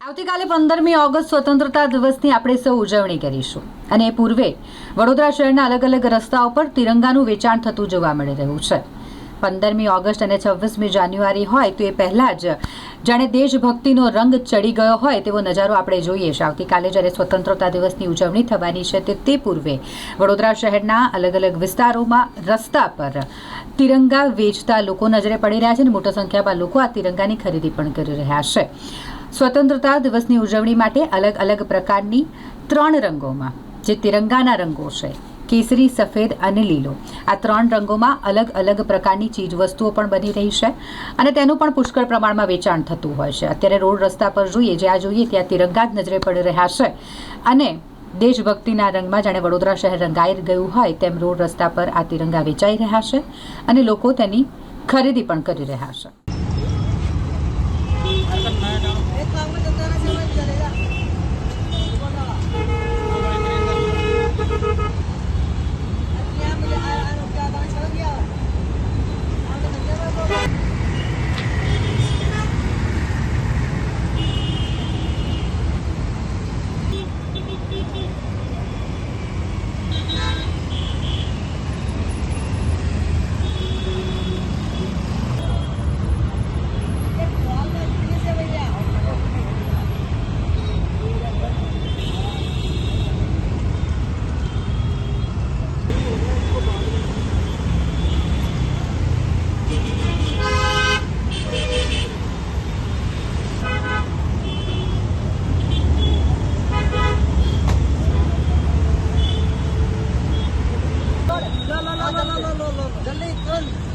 આવતીકાલે પંદરમી ઓગસ્ટ સ્વતંત્રતા દિવસની આપણે સૌ ઉજવણી કરીશું. અને એ પૂર્વે વડોદરા શહેરના અલગ અલગ રસ્તાઓ પર તિરંગાનું વેચાણ થતું જોવા મળી રહ્યું છે. પંદરમી ઓગસ્ટ અને છવ્વીસમી જાન્યુઆરી હોય તો એ પહેલાં જ જાણે દેશભક્તિનો રંગ ચડી ગયો હોય તેવો નજારો આપણે જોઈએ છે. આવતીકાલે જ્યારે સ્વતંત્રતા દિવસની ઉજવણી થવાની છે તે તે પૂર્વે વડોદરા શહેરના અલગ અલગ વિસ્તારોમાં રસ્તા પર તિરંગા વેચતા લોકો નજરે પડી રહ્યા છે અને મોટી સંખ્યામાં લોકો આ તિરંગાની ખરીદી પણ કરી રહ્યા છે. સ્વતંત્રતા દિવસની ઉજવણી માટે અલગ અલગ પ્રકારની ત્રણ રંગોમાં, જે તિરંગાના રંગો છે, કેસરી, સફેદ અને લીલો. આ ત્રણ રંગોમાં અલગ અલગ પ્રકારની ચીજવસ્તુઓ પણ બની રહી છે અને તેનું પણ પુષ્કળ પ્રમાણમાં વેચાણ થતું હોય છે. અત્યારે રોડ રસ્તા પર જોઈએ, જ્યાં જોઈએ ત્યાં તિરંગા જ નજરે પડી રહ્યા છે. અને દેશભક્તિના રંગમાં જાણે વડોદરા શહેર રંગાઈ ગયું હોય, તેમ રોડ રસ્તા પર આ તિરંગા વેચાઈ રહ્યા છે અને લોકો તેની ખરીદી પણ કરી રહ્યા છે. 不不不不不，人类根。